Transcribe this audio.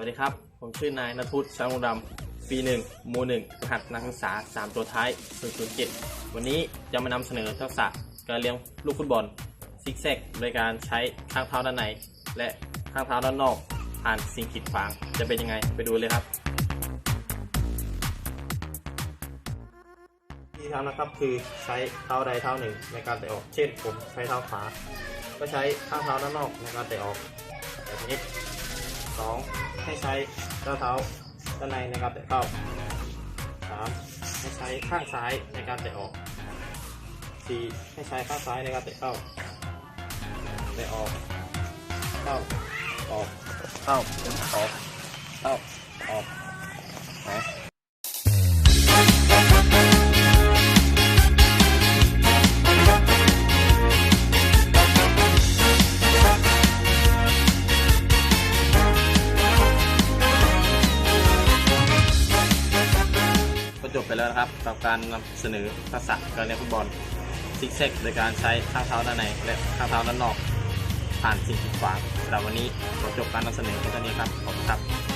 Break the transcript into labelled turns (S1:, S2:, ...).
S1: วัสดีครับ ผมชื่อนายนทุศช้างดำปีหนึ่งมูหนึ่งรหัสนักศึกษา 3 ตัวท้าย 007 วันนี้จะมานำเสนอทักษะการเลี้ยงลูกฟุตบอล ซิกแซกโดยการใช้ข้างเท้าด้านใน และข้างเท้าด้านนอก ผ่านสิ่งขีดขวาง จะเป็นยังไงไปดูเลยครับที่ทำนะครับคือใช้เท้าใดเท้าหนึ่งในการเตะออก เช่นผมใช้เท้าขวา ก็ใช้ข้างเท้าด้านนอกในการเตะออกแบบนี้ สองให้ใช้เท้าเท้าด้านในในการเตะเข้าสามให้ใช้ข้างซ้ายในการเตะออกสี่ให้ใช้ข้างซ้ายในการเตะเข้าเตะออกเข้าออกเข้าออกเข้าออกออก จบไปแล้วนะครับกับการนำเสนอทักษะการเล่นฟุตบอลซิกเซกโดยการใช้ข้างเท้าด้านในและข้างเท้าด้านนอกผ่านสิ่งกีดขวางสำหรับวันนี้ขอจบการนำเสนอแค่นี้ครับขอบคุณครับ